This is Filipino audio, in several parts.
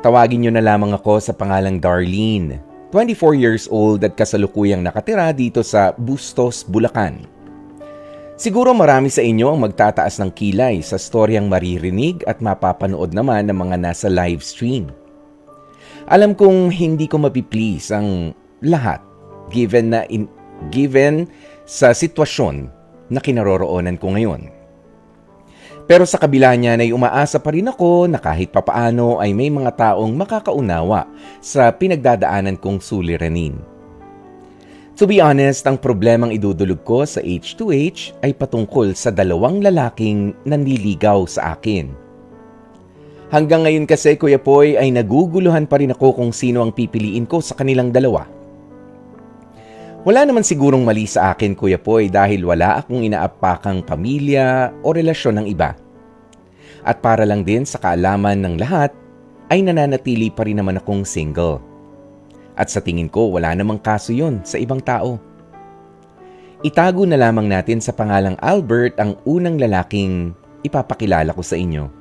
Tawagin niyo na lamang ako sa pangalang Darlene. 24 years old at kasalukuyang nakatira dito sa Bustos, Bulacan. Siguro marami sa inyo ang magtataas ng kilay sa storyang maririnig at mapapanood naman ng mga nasa live stream. Alam kong hindi ko mapiplease ang lahat given na in, given sa sitwasyon na kinaroroonan ko ngayon. Pero sa kabila niya ay umaasa pa rin ako na kahit papaano ay may mga taong makakaunawa sa pinagdadaanan kong suliranin. To be honest, ang problemang idudulog ko sa H2H ay patungkol sa dalawang lalaking nanliligaw sa akin. Hanggang ngayon kasi Kuya Poy ay naguguluhan pa rin ako kung sino ang pipiliin ko sa kanilang dalawa. Wala naman sigurong mali sa akin, Kuya Poy, dahil wala akong inaapakang pamilya o relasyon ng iba. At para lang din sa kaalaman ng lahat, ay nananatili pa rin naman akong single. At sa tingin ko, wala namang kaso yun sa ibang tao. Itago na lamang natin sa pangalang Albert ang unang lalaking ipapakilala ko sa inyo.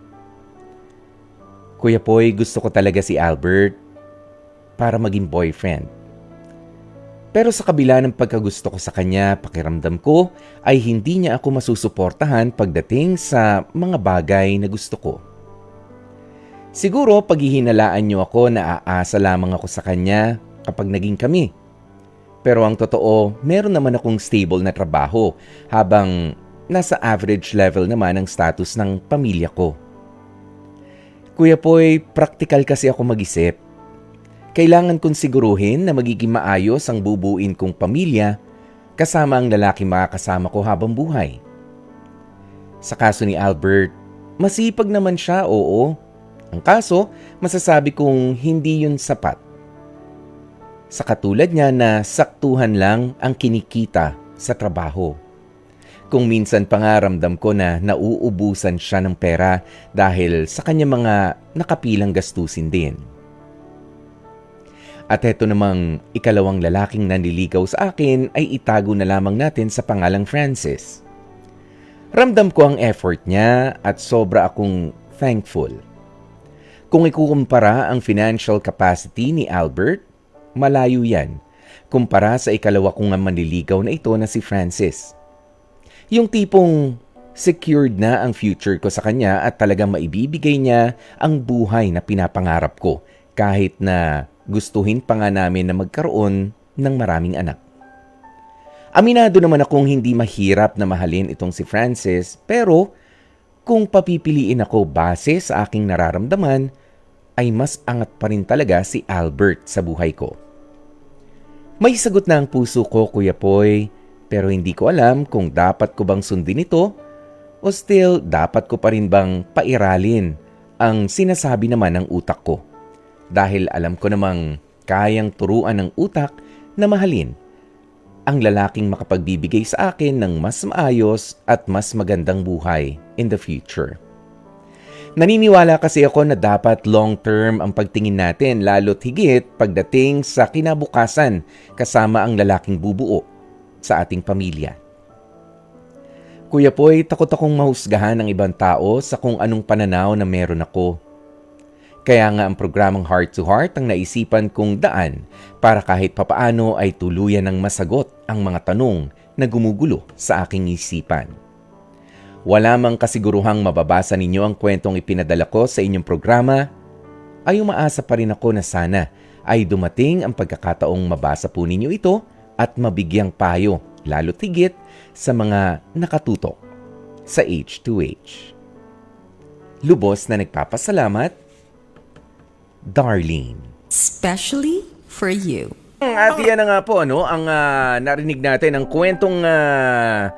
Kuya Poy, gusto ko talaga si Albert para maging boyfriend. Pero sa kabila ng pagkagusto ko sa kanya, pakiramdam ko ay hindi niya ako masusuportahan pagdating sa mga bagay na gusto ko. Siguro paghihinalaan niyo ako na aasa lamang ako sa kanya kapag naging kami. Pero ang totoo, meron naman akong stable na trabaho habang nasa average level naman ang status ng pamilya ko. Kuya Poy, practical kasi ako mag-isip kailangan kong siguruhin na magiging maayos ang bubuin kong pamilya kasama ang lalaki makakasama ko habang buhay. Sa kaso ni Albert, masipag naman siya, oo. Ang kaso, masasabi kong hindi yun sapat. Sa katulad niya na saktuhan lang ang kinikita sa trabaho. Kung minsan pangaramdam ko na nauubusan siya ng pera dahil sa kanya mga nakapilang gastusin din. At heto namang ikalawang lalaking nanliligaw sa akin ay itago na lamang natin sa pangalang Francis. Ramdam ko ang effort niya at sobra akong thankful. Kung ikukumpara ang financial capacity ni Albert, malayo yan kumpara sa ikalawa kong manliligaw na ito na si Francis. Yung tipong secured na ang future ko sa kanya at talagang maibibigay niya ang buhay na pinapangarap ko kahit na gustuhin pa nga namin na magkaroon ng maraming anak. Aminado naman akong hindi mahirap na mahalin itong si Francis pero kung papipiliin ako base sa aking nararamdaman ay mas angat pa rin talaga si Albert sa buhay ko. May sagot na ang puso ko, Kuya Poy, pero hindi ko alam kung dapat ko bang sundin ito o still dapat ko pa rin bang pairalin ang sinasabi naman ng utak ko dahil alam ko namang kayang turuan ng utak na mahalin ang lalaking makapagbibigay sa akin ng mas maayos at mas magandang buhay in the future. Naniniwala kasi ako na dapat long-term ang pagtingin natin lalo't higit pagdating sa kinabukasan kasama ang lalaking bubuo sa ating pamilya. Kuya Poy, takot akong mahusgahan ng ibang tao sa kung anong pananaw na meron ako kaya nga ang programang Heart to Heart ang naisipan kong daan para kahit papaano ay tuluyan ng masagot ang mga tanong na gumugulo sa aking isipan. Wala mang kasiguruhang mababasa ninyo ang kwentong ipinadala ko sa inyong programa, ay umaasa pa rin ako na sana ay dumating ang pagkakataong mabasa po ninyo ito at mabigyang payo, lalo tigit sa mga nakatutok sa H2H. Lubos na nagpapasalamat Darlene. Especially for you. At yan na nga po, ano, ang ah, narinig natin, ang kwentong ah,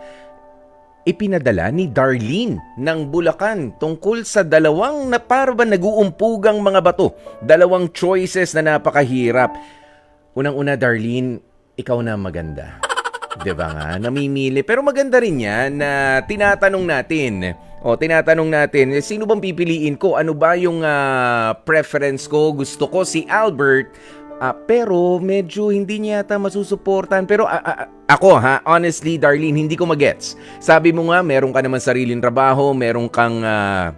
ipinadala ni Darlene ng Bulacan tungkol sa dalawang na para ba naguumpugang mga bato. Dalawang choices na napakahirap. Unang-una, Darlene, ikaw na maganda. 'Di ba nga? Namimili. Pero maganda rin yan na tinatanong natin. O, tinatanong natin, eh, sino bang pipiliin ko? Ano ba yung ah, preference ko? Gusto ko si Albert. Ah, pero medyo hindi niya yata masusuportan. Pero ah, ah, ako ha, honestly, Darlene, hindi ko magets. Sabi mo nga, meron ka naman sariling trabaho, meron kang ah,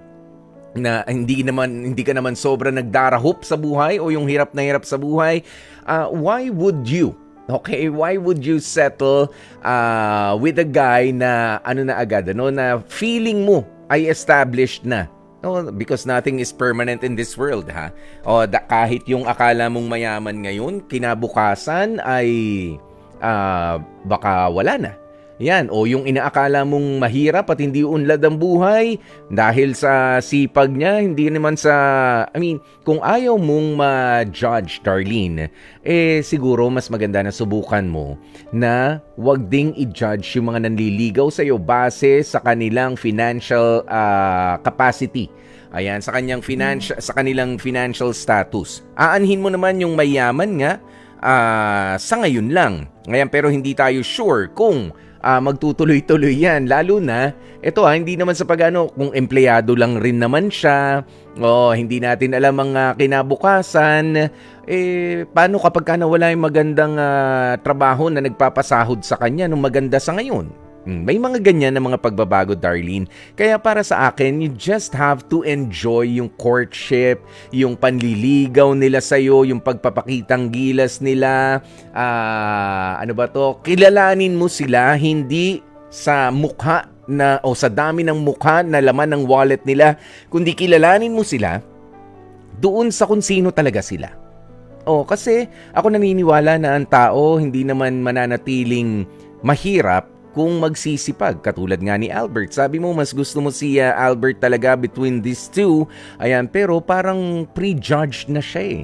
na hindi naman hindi ka naman sobra nagdarahop sa buhay o yung hirap na hirap sa buhay, uh, why would you Okay, why would you settle uh, with a guy na ano na agad, ano, na feeling mo ay established na? No, because nothing is permanent in this world, ha? O da, kahit yung akala mong mayaman ngayon, kinabukasan ay ah, baka wala na. Yan, o yung inaakala mong mahirap at hindi unlad ang buhay dahil sa sipag niya, hindi naman sa, I mean, kung ayaw mong ma-judge, Darlene, eh siguro mas maganda na subukan mo na wag ding i-judge yung mga nanliligaw sa iyo base sa kanilang financial ah, capacity. Ayan, sa kanyang financial sa kanilang financial status. Aanhin mo naman yung mayaman nga ah, sa ngayon lang. Ngayon pero hindi tayo sure kung ah, magtutuloy-tuloy yan. Lalo na, ito ha, hindi naman sa pagano, kung empleyado lang rin naman siya, o hindi natin alam ang ah, kinabukasan, eh, paano kapag ka nawala yung magandang ah, trabaho na nagpapasahod sa kanya nung maganda sa ngayon? Hmm, May mga ganyan na mga pagbabago, Darlene. Kaya para sa akin, you just have to enjoy yung courtship, yung panliligaw nila sa'yo, yung pagpapakitang gilas nila. Ah, ano ba to? Kilalanin mo sila, hindi sa mukha na o sa dami ng mukha na laman ng wallet nila, kundi kilalanin mo sila doon sa kung sino talaga sila. Oh, kasi ako naniniwala na ang tao hindi naman mananatiling mahirap kung magsisipag. Katulad nga ni Albert. Sabi mo, mas gusto mo si uh, Albert talaga between these two. Ayan, pero parang prejudged na siya eh.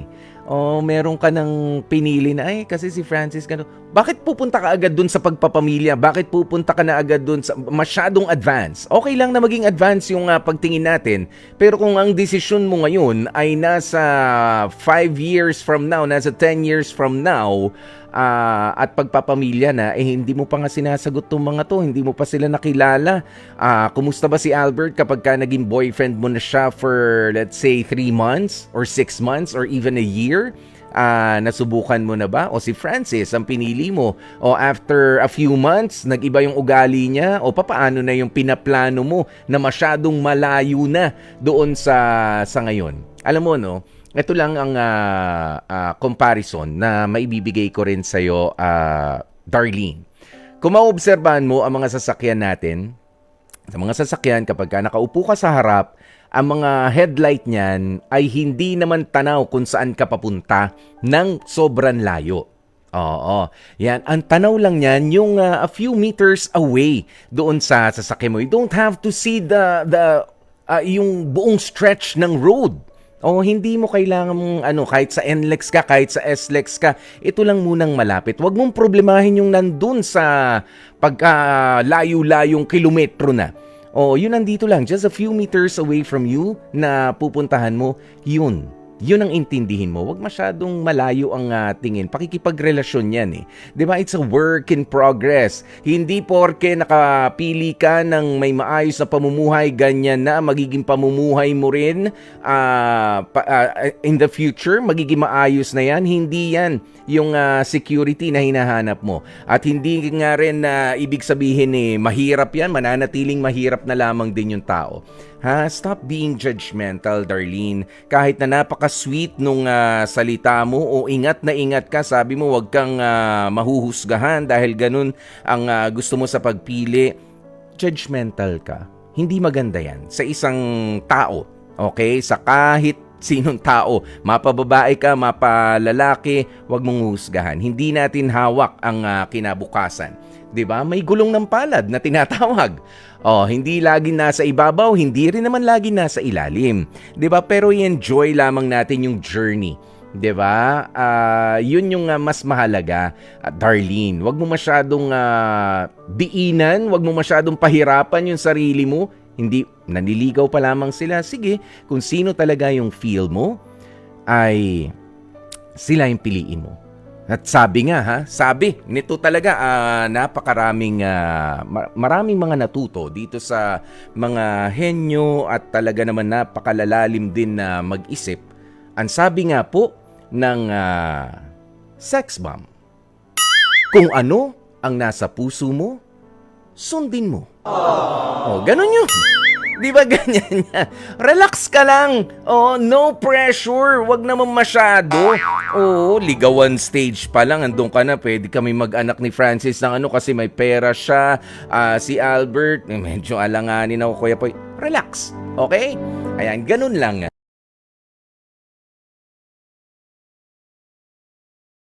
O meron ka ng pinili na, ay, kasi si Francis gano. Bakit pupunta ka agad dun sa pagpapamilya? Bakit pupunta ka na agad dun sa masyadong advance? Okay lang na maging advance yung uh, pagtingin natin. Pero kung ang desisyon mo ngayon ay nasa 5 years from now, nasa 10 years from now, ah, at pagpapamilya na, eh hindi mo pa nga sinasagot tong mga to, hindi mo pa sila nakilala. Ah, kumusta ba si Albert kapag ka naging boyfriend mo na siya for let's say 3 months or 6 months or even a year? Ah, nasubukan mo na ba? O si Francis ang pinili mo? O after a few months, nag-iba yung ugali niya? O papaano na yung pinaplano mo na masyadong malayo na doon sa sa ngayon? Alam mo no, ito lang ang ah, ah, comparison na maibibigay ko rin sa iyo, Darlene. Kung maobserbahan mo ang mga sasakyan natin, sa mga sasakyan kapag ka nakaupo ka sa harap, ang mga headlight niyan ay hindi naman tanaw kung saan ka papunta ng sobrang layo. Oo. Yan, ang tanaw lang niyan yung ah, a few meters away doon sa sasakyan mo. You don't have to see the the ah, yung buong stretch ng road. O hindi mo kailangan ano kahit sa NLEX ka, kahit sa SLEX ka, ito lang munang malapit. Huwag mong problemahin yung nandun sa pagka layo-layong kilometro na. O yun nandito lang, just a few meters away from you na pupuntahan mo, yun. Yun ang intindihin mo. Huwag masyadong malayo ang ah, tingin. Pakikipagrelasyon yan eh. ba It's a work in progress. Hindi porke nakapili ka ng may maayos na pamumuhay, ganyan na magiging pamumuhay mo rin ah, pa- ah, in the future, magiging maayos na yan. Hindi yan yung ah, security na hinahanap mo. At hindi nga rin na ibig sabihin eh, mahirap yan, mananatiling mahirap na lamang din yung tao. Ha? Stop being judgmental, Darlene. Kahit na napaka-sweet nung ah, salita mo o ingat na ingat ka, sabi mo wag kang ah, mahuhusgahan dahil ganun ang ah, gusto mo sa pagpili. Judgmental ka. Hindi maganda yan sa isang tao. Okay? Sa kahit sinong tao, mapababae ka, mapalalaki, wag mong husgahan. Hindi natin hawak ang ah, kinabukasan. 'Di ba? May gulong ng palad na tinatawag. Oh, hindi lagi nasa ibabaw, hindi rin naman lagi nasa ilalim. 'Di ba? Pero i-enjoy lamang natin yung journey. 'Di ba? Ah, 'yun yung ah, mas mahalaga, At Darlene. Huwag mo masyadong ah, diinan, huwag mo masyadong pahirapan yung sarili mo. Hindi naniligaw pa lamang sila. Sige, kung sino talaga yung feel mo ay sila yung piliin mo. At sabi nga ha, sabi nito talaga ah, napakaraming ma- maraming mga natuto dito sa mga henyo at talaga naman napakalalalim din na mag-isip. Ang sabi nga po ng ah, sex bomb. Kung ano ang nasa puso mo, sundin mo. Oh, ganun yun. Di ba ganyan yan? Relax ka lang. Oh, no pressure. Wag naman masyado. Oo, ligawan stage pa lang. Andun ka na. Pwede kami mag-anak ni Francis ng ano kasi may pera siya. Ah, si Albert, eh, medyo alanganin ako, Kuya Poy. Relax. Okay? Ayan, ganun lang.